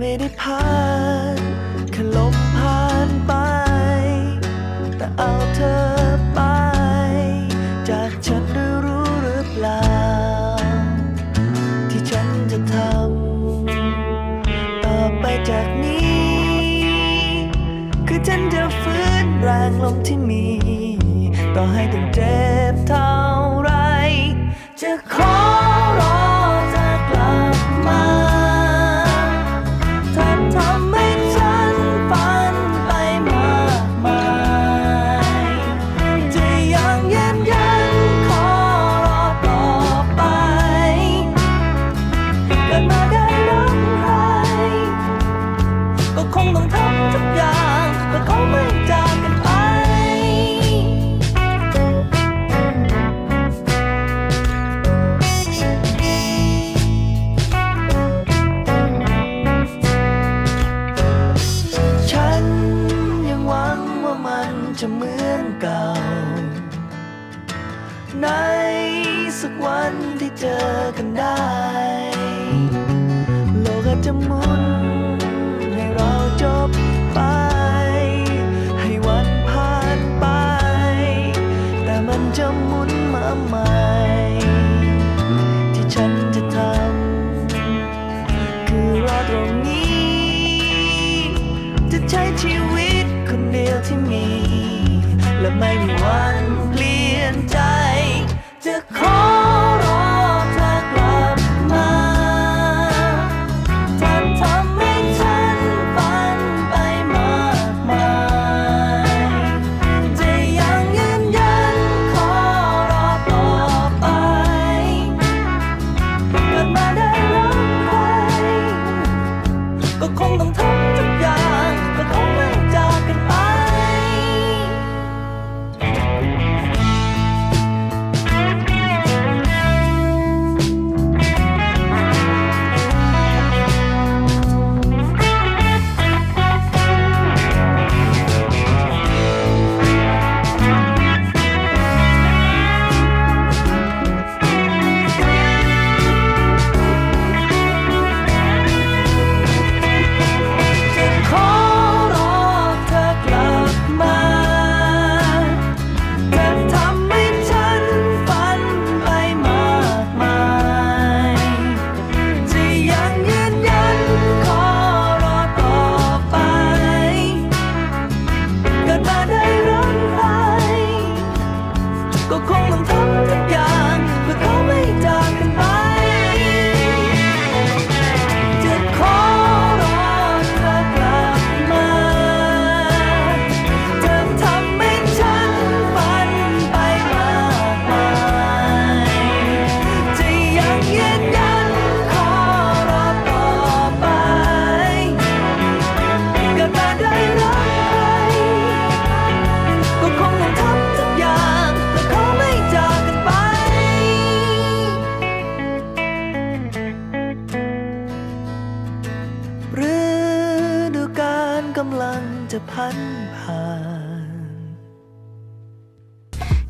ไม่ได้ผ่านแค่ลมผ่านไป แต่เอาเธอไป จากฉันได้รู้หรือเปล่า ที่ฉันจะทำต่อไปจากนี้ คือฉันจะฟื้นแรงลมที่มี ต่อให้ต้องเจ็บ จะเหมือนเก่า ในสักวันที่เจอกันได้ โลกจะหมุน ให้เราจบไป ให้วันผ่านไป แต่มันจะหมุนมาใหม่ ที่ฉันจะทำคือรอตรงนี้ จะใช้ชีวิตคนเดียวที่มี และไม่มีวันเปลี่ยนใจจะขอ จะพันผ่าน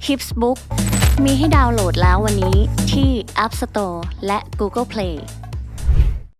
Hips Book มีให้ดาวน์โหลดแล้ววันนี้ที่ App Store และ Google Play